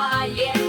немає.